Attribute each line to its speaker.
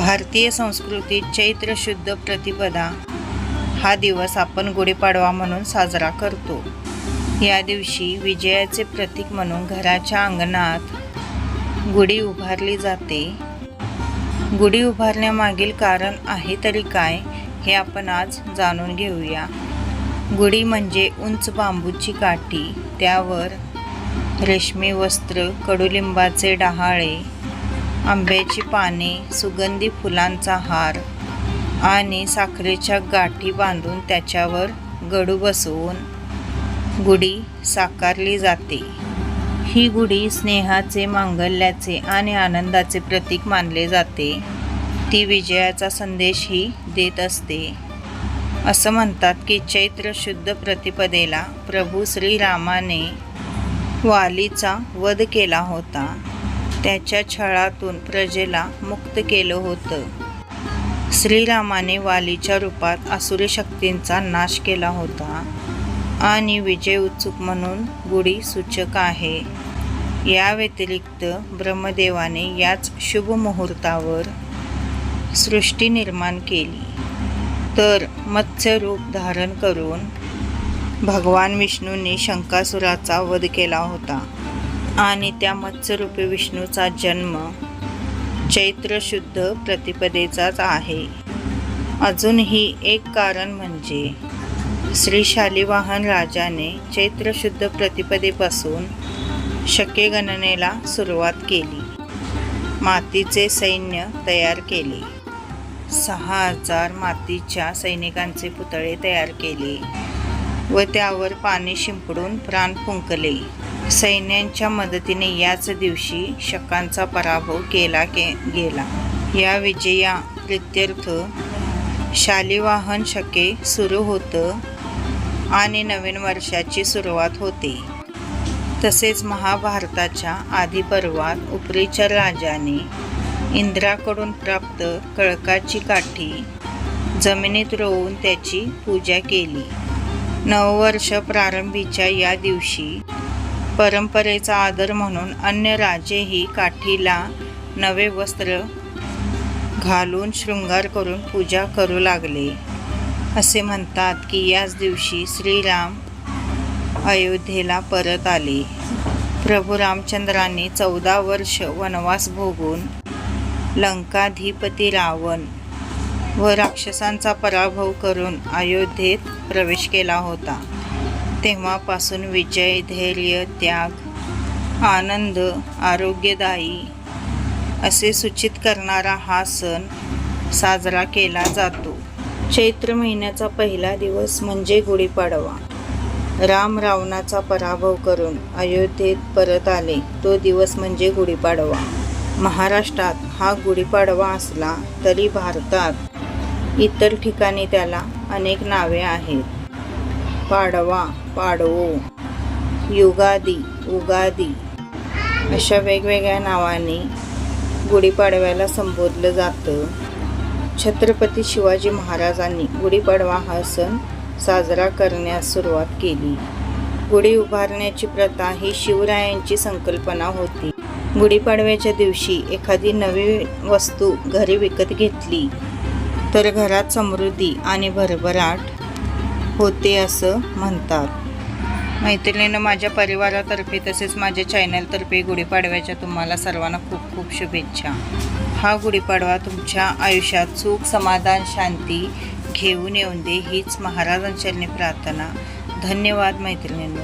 Speaker 1: भारतीय संस्कृतीत चैत्र शुद्ध प्रतिपदा हा दिवस आपण गुढीपाडवा म्हणून साजरा करतो. या दिवशी विजयाचे प्रतीक म्हणून घराच्या अंगणात गुढी उभारली जाते. गुढी उभारण्यामागील कारण आहे तरी काय हे आपण आज जाणून घेऊया. गुढी म्हणजे उंच बांबूची काठी त्यावर रेशमी वस्त्र कडुलिंबाचे डहाळे आंब्याची पाने सुगंधी फुलांचा हार आणि साखरेच्या गाठी बांधून त्याच्यावर गडू बसवून गुढी साकारली जाते. ही गुढी स्नेहाचे मांगल्याचे आणि आनंदाचे प्रतीक मानले जाते. ती विजयाचा संदेशही देत असते. असं म्हणतात की चैत्र शुद्ध प्रतिपदेला प्रभू श्रीरामाने वालीचा वध केला होता. त्याच्या छळातून प्रजेला मुक्त केलं होतं. श्रीरामाने वालीच्या रूपात आसुरी शक्तींचा नाश केला होता आणि विजय उत्सुक म्हणून गुढी सूचक आहे. या व्यतिरिक्त ब्रह्मदेवाने याच शुभ मुहूर्तावर सृष्टी निर्माण केली. तर मत्स्य रूप धारण करून भगवान विष्णूंनी शंकासुराचा वध केला होता. आणि त्या मत्स्यरूपी विष्णूचा जन्म चैत्र शुद्ध प्रतिपदेचाच आहे. अजूनही एक कारण म्हणजे श्री शालिवाहन राजाने चैत्र शुद्ध प्रतिपदेपासून शकेगणनेला सुरुवात केली. मातीचे सैन्य तयार केले. सहा हजार मातीच्या सैनिकांचे पुतळे तयार केले व त्यावर पाणी शिंपडून प्राण फुंकले. सैन्यांच्या मदतीने याच दिवशी शकांचा पराभव केला के गेला. या विजया प्रित्यर्थ शालिवाहन शके सुरू होतं आणि नवीन वर्षाची सुरुवात होते. तसेच महाभारताच्या आधी उपरीचर उपरीच्या राजाने इंद्राकडून प्राप्त कळकाची काठी जमिनीत रोवून त्याची पूजा केली. नववर्ष प्रारंभीच्या या दिवशी परंपरेचा आदर म्हणून अन्य राजेही काठीला नवे वस्त्र घालून शृंगार करून पूजा करू लागले. असे म्हणतात की याच दिवशी श्रीराम अयोध्येला परत आले. प्रभू रामचंद्रांनी चौदा वर्ष वनवास भोगून लंकाधिपती रावण व राक्षसांचा पराभव करून अयोध्येत प्रवेश केला होता. तेव्हापासून विजय धैर्य त्याग आनंद आरोग्यदायी असे सूचित करणारा हा सण साजरा केला जातो. चैत्र महिन्याचा पहिला दिवस म्हणजे गुढीपाडवा. राम रावणाचा पराभव करून अयोध्येत परत आले तो दिवस म्हणजे गुढीपाडवा. महाराष्ट्रात हा गुढीपाडवा असला तरी भारतात इतर ठिकाणी त्याला अनेक नावे आहेत. पाडवा पाडवो युगादी उगादी अशा वेगवेगळ्या नावाने गुढीपाडव्याला संबोधलं जातं छत्रपती शिवाजी महाराजांनी गुढीपाडवा हा सण साजरा करण्यास सुरुवात केली गुढी उभारण्याची प्रथा ही शिवरायांची संकल्पना होती गुढीपाडव्याच्या दिवशी एखादी नवी वस्तू घरी विकत घेतली तर घरात समृद्धी आणि भरभराट होते असं म्हणतात. मैत्रिणीनं माझ्या परिवारातर्फे तसेच माझ्या चॅनलतर्फे गुढीपाडव्याच्या तुम्हाला सर्वांना खूप खूप शुभेच्छा. हा गुढीपाडवा तुमच्या आयुष्यात सुख समाधान शांती घेऊन येऊन दे हीच महाराजांच्या प्रार्थना. धन्यवाद मैत्रिणींनो.